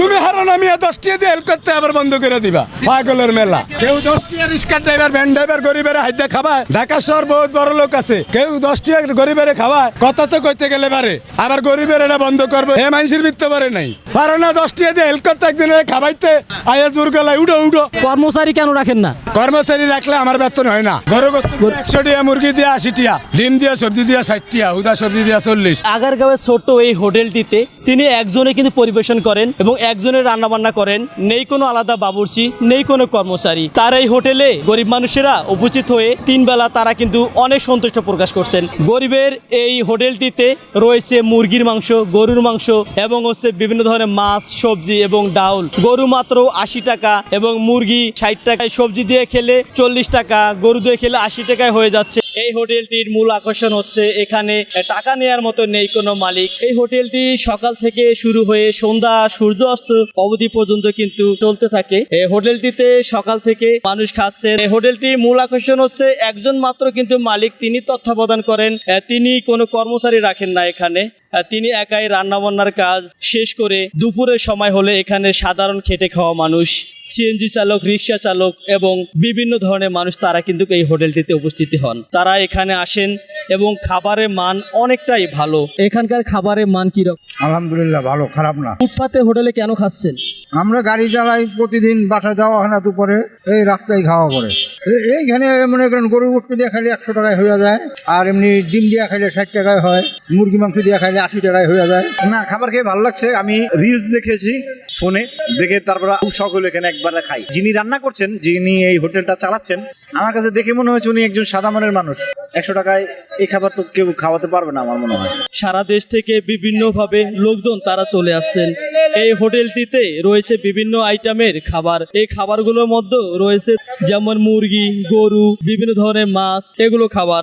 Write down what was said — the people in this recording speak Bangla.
তুমি হারো না মিয়া দশ টাকা দিয়ে হেল্প করতে আবার বন্ধ করে দিবা। পাগলের মেলা। কেউ দশ টাকা রিক্সা ড্রাইভার ভ্যান ড্রাইভার গরিবের হাইতে খাবায়। ঢাকা শহর বহুত বড় লোক আছে। কেউ দশ টাকা গরিবের খাওয়ায় কথা তো কইতে গেলে পারে। আবার গরিবের এটা বন্ধ করবে। হে মানুষের মিথ্যে পারে নাই। পারো না দশ টাকা দিয়ে হেল্প করতে একদিনের খাবাইতে। আয়া জোর গলায় উঠো উঠো। কর্মচারী কেন রাখেন না? কর্মচারী রাখলে আমার বেতন হয় না। গোস্ত একশো টিয়া মুরগি দিয়া আশি টিয়া ডিম দিয়া সবজি দিয়া ষাট টিয়া উদা সবজি দিয়া চল্লিশ। আগারগাঁওয়ের ছোট্ট এই হোটেলটিতে তিনি একজনে কিন্তু পরিবেশন করেন এবং একজনের রান্না বান্না করেন, নেই কোনো আলাদা বাবুর্চি, নেই কোনো কর্মচারী। তার এই হোটেলে গরিব মানুষেরা উপস্থিত হয়ে তিন বেলা তারা কিন্তু অনেক সন্তুষ্ট প্রকাশ করছেন। গরিবের এই হোটেলটিতে রয়েছে মুরগির মাংস, গরুর মাংস এবং হচ্ছে বিভিন্ন ধরনের মাছ, সবজি এবং ডাউল। গরু মাত্র আশি টাকা এবং মুরগি ষাট টাকায় সবজি দিয়ে খেলে চল্লিশ টাকা, গরু দিয়ে খেলে আশি টাকায় হয়ে যাচ্ছে। এই হোটেলটির মূল আকর্ষণ হচ্ছে এখানে টাকা নেয়ার মতো নেই কোনো মালিক। এই হোটেলটি সকাল থেকে শুরু হয়ে সন্ধ্যা সূর্য অস্ত অবধি পর্যন্ত কিন্তু চলতে থাকে। এই হোটেলটিতে সকাল থেকে মানুষ খাচ্ছে। এই হোটেলটির মূল আকর্ষণ হচ্ছে একজন মাত্র কিন্তু মালিক, তিনি তত্ত্বাবধান করেন তিনি কোনো কর্মচারী রাখেন না এখানে। তিনি একাই রান্নাবান্নার কাজ শেষ করে দুপুরের সময় হলে এখানে সাধারণ খেটে খাওয়া মানুষ সিএনজি চালক রিক্সা চালক এবং বিভিন্ন ধরনের মানুষ তারা কিন্তু এই হোটেলটিতে উপস্থিত হন। তারা এখানে আসেন এবং খাবারের মান অনেকটাই ভালো। এখানকার খাবারের মান কীরকম? আলহামদুলিল্লাহ ভালো খারাপ না। ফুটপাতে হোটেলে কেন খাচ্ছেন? আমরা গাড়ি চালাই প্রতিদিন বাসা যাওয়া হয় না দুপুরে এই রাস্তায় খাওয়া করে। এইখানে মনে করেন গরু উঠতে দিয়ে খাইলে একশো টাকায় হয়ে যায়, আর এমনি ডিম দিয়ে খাইলে ষাট টাকায় হয়, মুরগি মাংস দিয়ে খাইলে আশি টাকায় হয়ে যায়। না, খাবার খেয়ে ভালো লাগছে। আমি রিলস দেখেছি ফোনে, দেখে তারপর সকলে এখানে একবার খাই। যিনি রান্না করছেন, যিনি এই হোটেলটা চালাচ্ছেন আমার কাছে দেখে মনে হয়েছে উনি একজন সাদা মানুষ। একশো টাকায় এই খাবার তো কেউ খাওয়াতে পারবে না আমার মনে হয়। সারা দেশ থেকে বিভিন্নভাবে লোকজন তারা চলে আসছেন। এই হোটেলটিতে রয়েছে বিভিন্ন আইটেমের খাবার। এই খাবারগুলোর মধ্যে রয়েছে যেমন মুরগি, গরু, বিভিন্ন ধরনের মাছ, এগুলো খাবার।